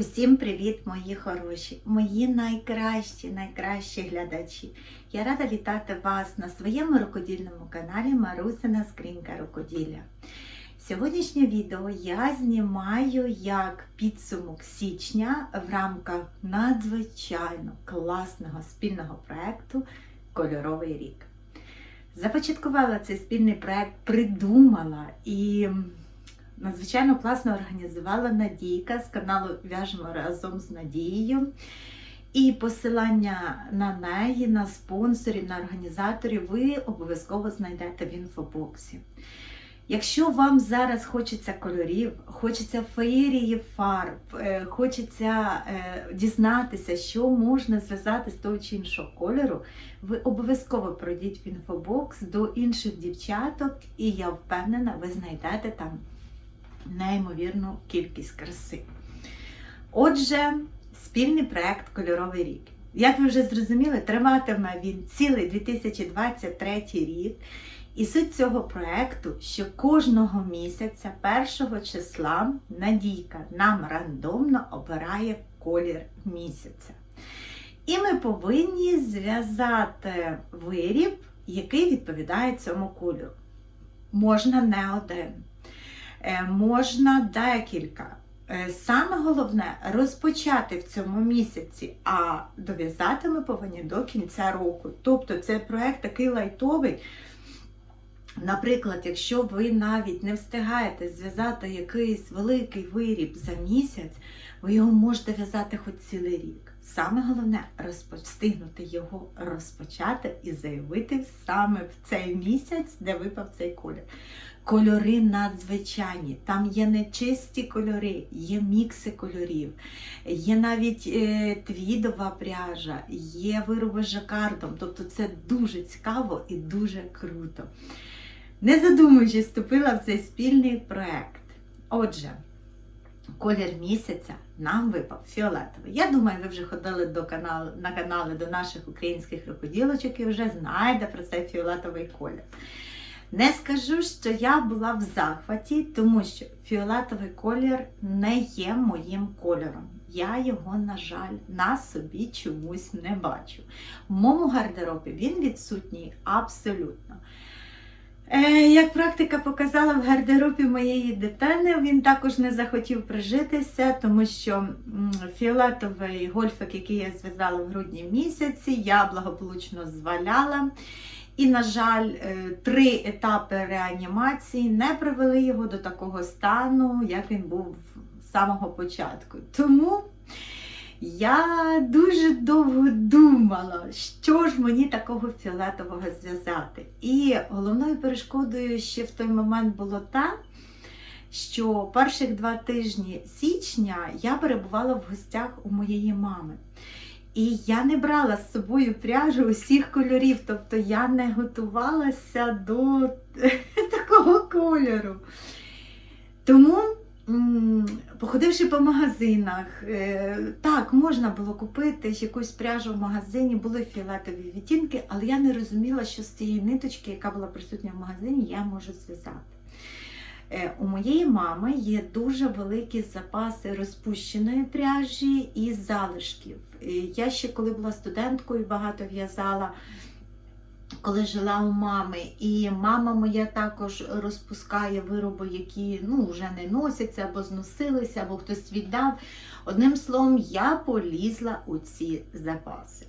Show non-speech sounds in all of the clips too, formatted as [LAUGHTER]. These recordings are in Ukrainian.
Усім привіт, мої хороші, мої найкращі, найкращі глядачі. Я рада вітати вас на своєму рукодільному каналі Марусина Скринька Рукоділля. Сьогоднішнє відео я знімаю як підсумок січня в рамках надзвичайно класного спільного проєкту Кольоровий рік. Започаткувала цей спільний проєкт, придумала і надзвичайно класно організувала Надійка з каналу В'яжемо разом з Надією. І посилання на неї, на спонсорів, на організаторів ви обов'язково знайдете в інфобоксі. Якщо вам зараз хочеться кольорів, хочеться феєрії фарб, е, хочеться е, дізнатися, що можна зв'язати з того чи іншого кольору, ви обов'язково пройдіть в інфобокс до інших дівчаток, і я впевнена, ви знайдете там неймовірну кількість краси. Отже, спільний проект Кольоровий рік. Як ви вже зрозуміли, триватиме він цілий 2023 рік. І суть цього проекту, що кожного місяця, першого числа, Надійка нам рандомно обирає колір місяця. І ми повинні зв'язати виріб, який відповідає цьому кольору. Можна не один. Е, можна декілька. Е, Саме головне розпочати в цьому місяці, а дов'язати ми повинні до кінця року. Тобто це проект такий лайтовий. Наприклад, якщо ви навіть не встигаєте зв'язати якийсь великий виріб за місяць, ви його можете в'язати хоч цілий рік. Саме головне встигнути його розпочати і заявити саме в цей місяць, де випав цей колір. Кольори надзвичайні. Там є не чисті кольори, є мікси кольорів, є навіть е, твідова пряжа, є вироби жакардом. Тобто це дуже цікаво і дуже круто. Не задумуючись, вступила в цей спільний проект. Отже, колір місяця нам випав фіолетовий. Я думаю, ви вже ходили до каналу, на канали до наших українських рукоділочок і вже знаєте про цей фіолетовий колір. Не скажу, що я була в захваті, тому що фіолетовий колір не є моїм кольором. Я його, на жаль, на собі чомусь не бачу. В моєму гардеробі він відсутній абсолютно. Е, Як практика показала в гардеробі моєї дитини, він також не захотів прижитися, тому що фіолетовий гольфик, який я зв'язала в грудні місяці, я благополучно зваляла. І, на жаль, е, три етапи реанімації не привели його до такого стану, як він був з самого початку. Тому я дуже довго думала, що ж мені такого фіолетового зв'язати. І головною перешкодою ще в той момент було те, що перших два тижні січня я перебувала в гостях у моєї мами. І я не брала з собою пряжу усіх кольорів, тобто я не готувалася до [LAUGHS] такого кольору. Тому, походивши по магазинах, е, так, можна було купити якусь пряжу в магазині, були фіолетові відтінки, але я не розуміла, що з цієї ниточки, яка була присутня в магазині, я можу зв'язати. Е, У моєї мами є дуже великі запаси розпущеної пряжі і залишків. Е, Я ще коли була студенткою, багато в'язала, коли жила у мами. І мама моя також розпускає вироби, які ну, вже не носяться, або зносилися, або хтось віддав. Одним словом, я полізла у ці запаси.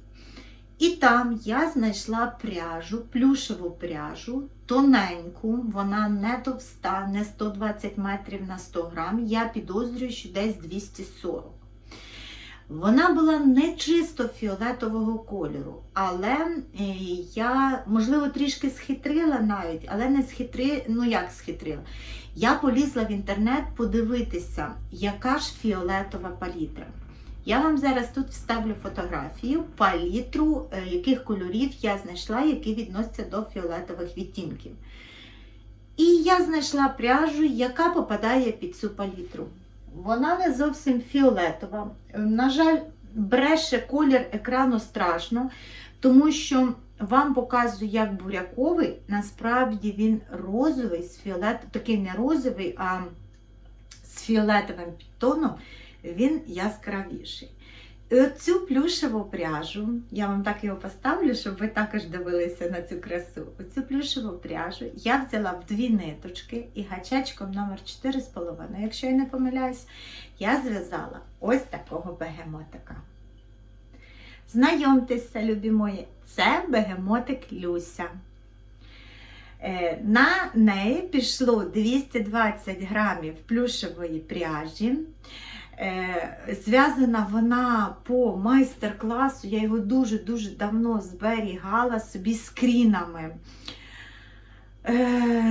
І там я знайшла пряжу, плюшеву пряжу, тоненьку, вона не товста, не 120 метрів на 100 грам. Я підозрюю, що десь 240. Вона була не чисто фіолетового кольору, але е, я, можливо, трішки схитрила навіть, але не схитри, ну як схитрила. Я полізла в інтернет подивитися, яка ж фіолетова палітра. Я вам зараз тут вставлю фотографію палітру, е, яких кольорів я знайшла, які відносяться до фіолетових відтінків. І я знайшла пряжу, яка попадає під цю палітру. Вона не зовсім фіолетова. На жаль, бреше колір екрану страшно, тому що вам показую, як буряковий, насправді він розовий, з фіолет... такий не розовий, а з фіолетовим підтоном. він яскравіший. І оцю плюшеву пряжу, я вам так його поставлю, щоб ви також дивилися на цю красу. Оцю плюшеву пряжу я взяла в дві ниточки і гачечком номер 4,5, якщо я не помиляюсь, я зв'язала ось такого бегемотика. Знайомтеся, любі мої, це бегемотик Люся. Е, На неї пішло 220 грамів плюшевої пряжі. Е, Зв'язана вона по майстер-класу, я його дуже-дуже давно зберігала собі скрінами е,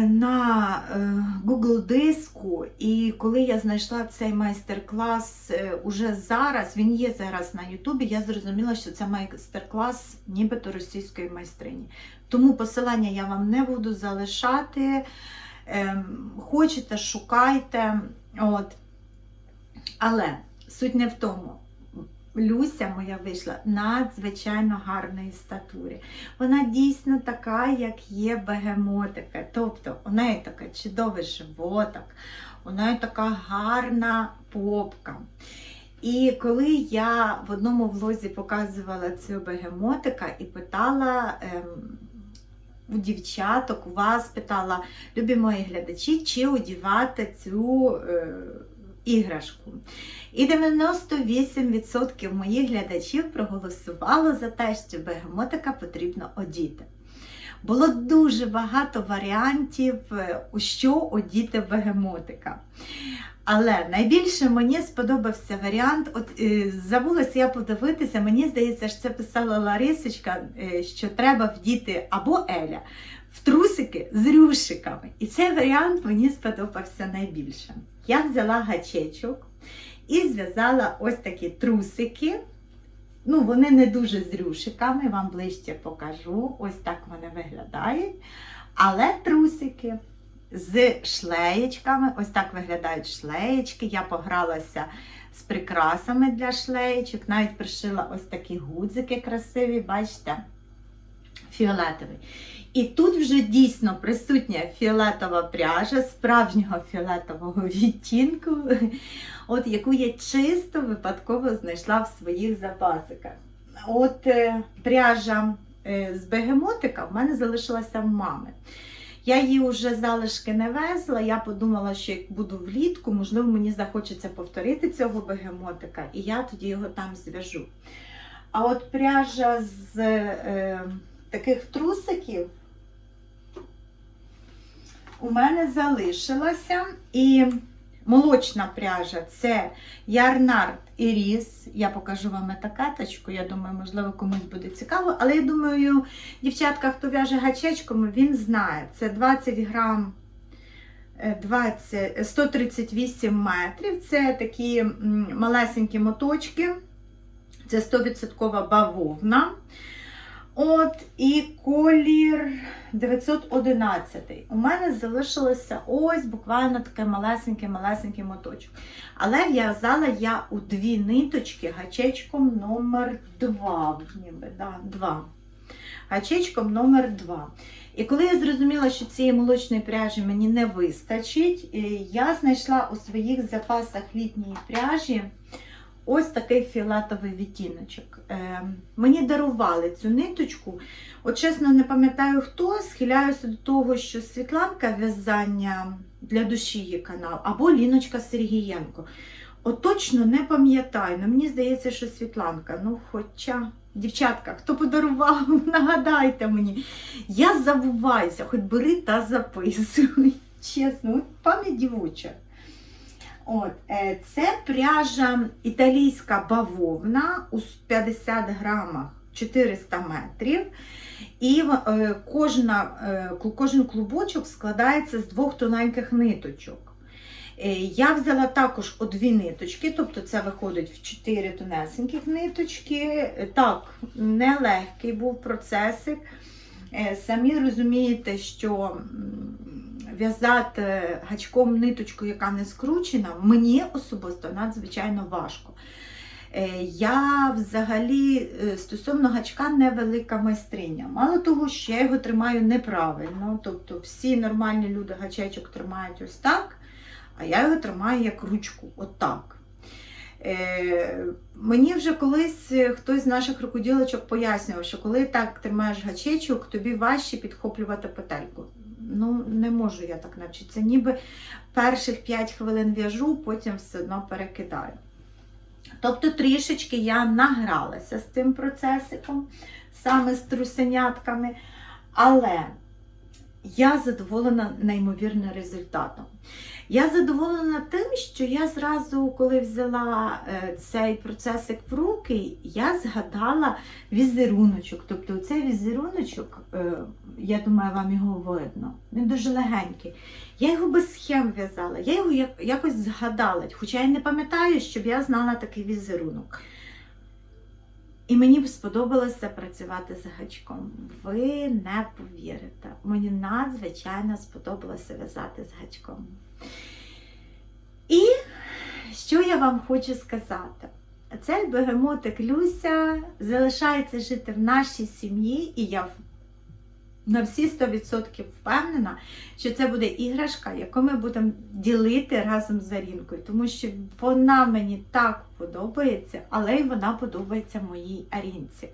на е, Google диску. І коли я знайшла цей майстер-клас уже зараз, він є зараз на Ютубі, я зрозуміла, що це майстер-клас нібито російської майстрині. Тому посилання я вам не буду залишати. Ем, Хочете, шукайте. От. Але суть не в тому. Люся моя вийшла надзвичайно гарної статури. Вона дійсно така, як є бегемотика. Тобто у неї така чудовий животок, у неї така гарна попка. І коли я в одному влозі показувала цього бегемотика і питала ем, у дівчаток, у вас питала, любі мої глядачі, чи одівати цю е, іграшку. І 98% моїх глядачів проголосувало за те, що бегемотика потрібно одіти. Було дуже багато варіантів, е, у що одіти бегемотика. Але найбільше мені сподобався варіант. От е, забулася я подивитися, мені здається, що це писала Ларисочка, е, що треба вдіти або Еля в трусики з рюшиками. І цей варіант мені сподобався найбільше. Я взяла гачечок і зв'язала ось такі трусики. Ну, вони не дуже з рюшиками, вам ближче покажу. Ось так вони виглядають. Але трусики з шлеєчками. Ось так виглядають шлеєчки. Я погралася з прикрасами для шлеєчок, навіть пришила ось такі гудзики красиві, бачите, фіолетовий. І тут вже дійсно присутня фіолетова пряжа справжнього фіолетового відтінку, [LAUGHS] от яку я чисто випадково знайшла в своїх запасиках. От е, пряжа е, з бегемотика в мене залишилася в мами. Я її вже залишки не везла. Я подумала, що як буду влітку, можливо, мені захочеться повторити цього бегемотика, і я тоді його там зв'яжу. А от пряжа з е, таких трусиків у мене залишилася. І молочна пряжа це Ярнард і Ріс. Я покажу вам етикеточку. Я думаю, можливо, комусь буде цікаво. Але я думаю, дівчатка, хто в'яже гачечками, він знає. Це 20 грам. 20, 138 метрів. Це такі малесенькі моточки. Це 100% бавовна. От, і колір 911. У мене залишилося ось буквально таке малесенький-малесенький моточок. Але в'язала я у дві ниточки гачечком номер 2. Ніби, да, 2. Гачечком номер 2. І коли я зрозуміла, що цієї молочної пряжі мені не вистачить, е, я знайшла у своїх запасах літньої пряжі ось такий фіолетовий відтіночок. Е, мені дарували цю ниточку. От чесно, не пам'ятаю хто, схиляюся до того, що Світланка в'язання для душі є канал, або Ліночка Сергієнко. От точно не пам'ятаю, але мені здається, що Світланка. Ну, хоча, дівчатка, хто подарував, [LAUGHS] нагадайте мені. Я забуваюся, хоч бери та записуй. [LAUGHS] Чесно, пам'ять дівоча. От, е, Це пряжа італійська бавовна у 50 грамах 400 метрів. І е, кожна, е, кожен клубочок складається з двох тоненьких ниточок. Я взяла також о дві ниточки, тобто це виходить в 4 тонесеньких ниточки. Так, нелегкий був процесик. Самі розумієте, що в'язати гачком ниточку, яка не скручена, мені особисто надзвичайно важко. Е, Я взагалі е, стосовно гачка невелика майстриня. Мало того, що я його тримаю неправильно. Тобто всі нормальні люди гачечок тримають ось так, а я його тримаю як ручку, отак. Е, мені вже колись е, хтось з наших рукоділочок пояснював, що коли так тримаєш гачечок, тобі важче підхоплювати петельку. Ну, не можу я так навчитися. Ніби перших 5 хвилин в'яжу, потім все одно перекидаю. Тобто трішечки я награлася з цим процесиком, саме з трусенятками, але я задоволена неймовірним результатом. Я задоволена тим, що я зразу, коли взяла е, цей процесик в руки, я згадала візеруночок. Тобто цей візеруночок, е, я думаю, вам його видно. Він дуже легенький. Я його без схем в'язала, я його якось згадала, хоча я не пам'ятаю, щоб я знала такий візерунок. І мені б сподобалося працювати з гачком. Ви не повірите. Мені надзвичайно сподобалося в'язати з гачком. І що я вам хочу сказати? Цей бегемотик Люся залишається жити в нашій сім'ї, і я на всі 100% впевнена, що це буде іграшка, яку ми будемо ділити разом з Арінкою, тому що вона мені так подобається, але й вона подобається моїй Арінці.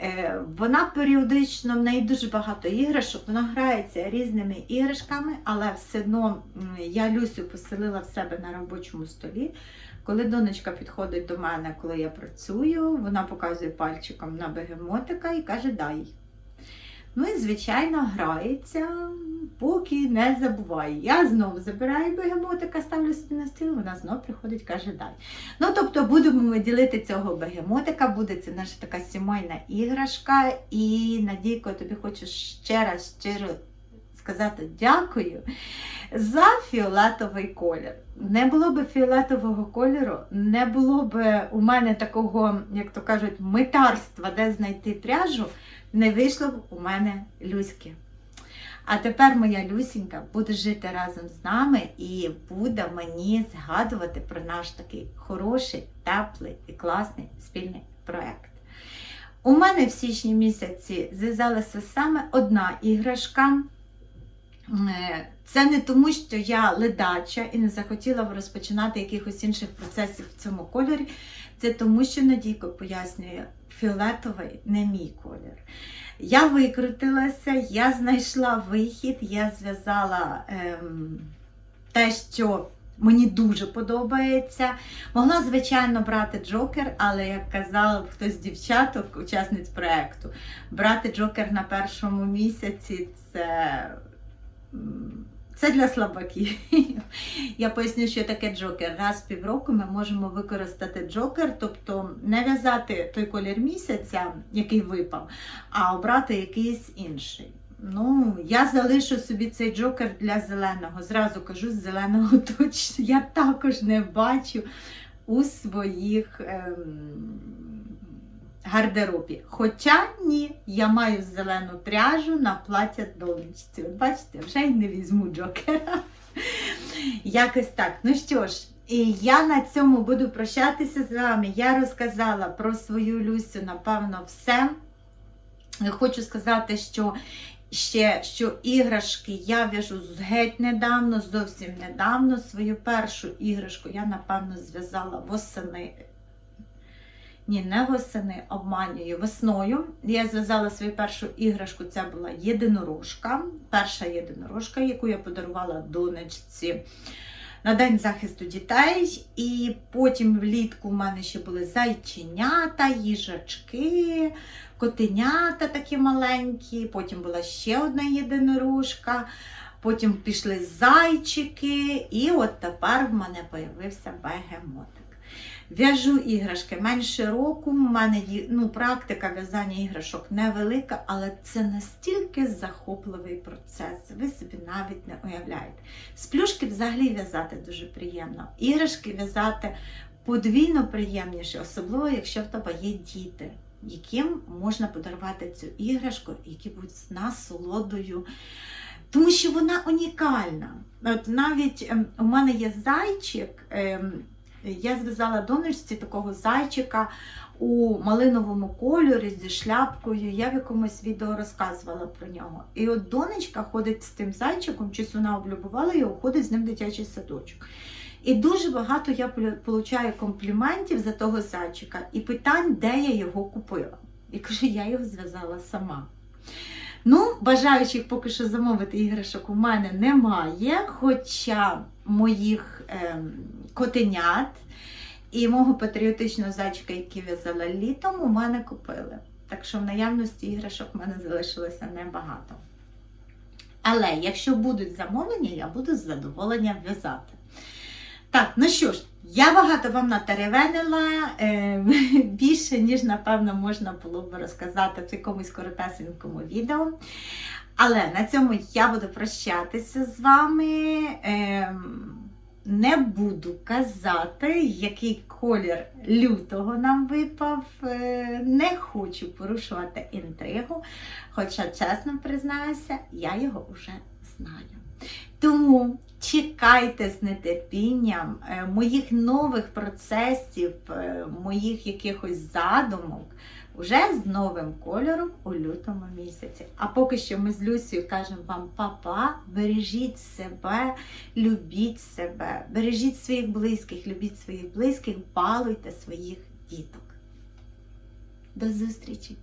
Е, Вона періодично, в неї дуже багато іграшок, вона грається різними іграшками, але все одно я Люсю поселила в себе на робочому столі. Коли донечка підходить до мене, коли я працюю, вона показує пальчиком на бегемотика і каже дай. Ну і, звичайно, грається, поки не забуває. Я знову забираю бегемотика, ставлю собі на стіл, вона знову приходить, каже дай. Ну, тобто будемо ми ділити цього бегемотика, буде це наша така сімейна іграшка. І Надійко, я тобі хочу ще раз щиро сказати дякую за фіолетовий колір. Не було б фіолетового кольору, не було б у мене такого, як то кажуть, митарства, де знайти пряжу, не вийшло б у мене Люськи. А тепер моя Люсінька буде жити разом з нами і буде мені згадувати про наш такий хороший, теплий і класний спільний проєкт. У мене в січні місяці зв'язалася саме одна іграшка. Е, Це не тому, що я ледача і не захотіла розпочинати якихось інших процесів в цьому кольорі. Це тому, що Надійко пояснює, фіолетовий не мій колір. Я викрутилася, я знайшла вихід, я зв'язала ем, те, що мені дуже подобається. Могла, звичайно, брати джокер, але як казав хтось з дівчаток, учасниць проєкту, брати джокер на першому місяці це. Це для слабаків. [LAUGHS] Я поясню, що таке джокер. Раз в півроку ми можемо використати джокер, тобто не в'язати той колір місяця, який випав, а обрати якийсь інший. Ну, я залишу собі цей джокер для зеленого. Зразу кажу, з зеленого [LAUGHS] точно я також не бачу у своїх ем, гардеробі. Хоча ні, я маю зелену пряжу на плаття донечці. Бачите, вже й не візьму джокера. [LAUGHS] Якось так. Ну що ж, і я на цьому буду прощатися з вами. Я розказала про свою Люсю, напевно, все. Хочу сказати, що ще що іграшки я в'яжу геть недавно, зовсім недавно. Свою першу іграшку я, напевно, зв'язала восени. Ні, не восени, обманюю. Весною я зв'язала свою першу іграшку. Це була єдинорожка. Перша єдинорожка, яку я подарувала донечці на День захисту дітей. І потім влітку в мене ще були зайченята, їжачки, котенята такі маленькі. Потім була ще одна єдинорожка. Потім пішли зайчики, і от тепер в мене з'явився бегемотик. В'яжу іграшки менше року. У мене ну, практика в'язання іграшок невелика, але це настільки захопливий процес. Ви собі навіть не уявляєте. З плюшки взагалі в'язати дуже приємно. Іграшки в'язати подвійно приємніше, особливо якщо в тебе є діти, яким можна подарувати цю іграшку, які будуть з насолодою. Тому що вона унікальна. От навіть ем, у мене є зайчик. Я зв'язала донечці такого зайчика у малиновому кольорі зі шляпкою. Я в якомусь відео розказувала про нього. І от донечка ходить з тим зайчиком, щось вона облюбувала його, ходить з ним в дитячий садочок. І дуже багато я получаю компліментів за того зайчика і питань, де я його купила. І кажу, я його зв'язала сама. Ну, бажаючих поки що замовити іграшок у мене немає, хоча моїх ем, котенят і мого патріотичного зайчика, який в'язала літом, у мене купили. Так що в наявності іграшок в мене залишилося небагато. Але якщо будуть замовлення, я буду з задоволенням в'язати. Так, ну що ж, я багато вам натеревенила, е, [LAUGHS] більше, ніж, напевно, можна було б розказати в якомусь коротесенькому відео. Але на цьому я буду прощатися з вами. Ем, не буду казати, який колір лютого нам випав. Е, Не хочу порушувати інтригу, хоча, чесно признаюся, я його вже знаю. Тому чекайте з нетерпінням е, моїх нових процесів, е, моїх якихось задумок уже з новим кольором у лютому місяці. А поки що ми з Люсією кажемо вам папа, бережіть себе, любіть себе, бережіть своїх близьких, любіть своїх близьких, балуйте своїх діток. До зустрічі!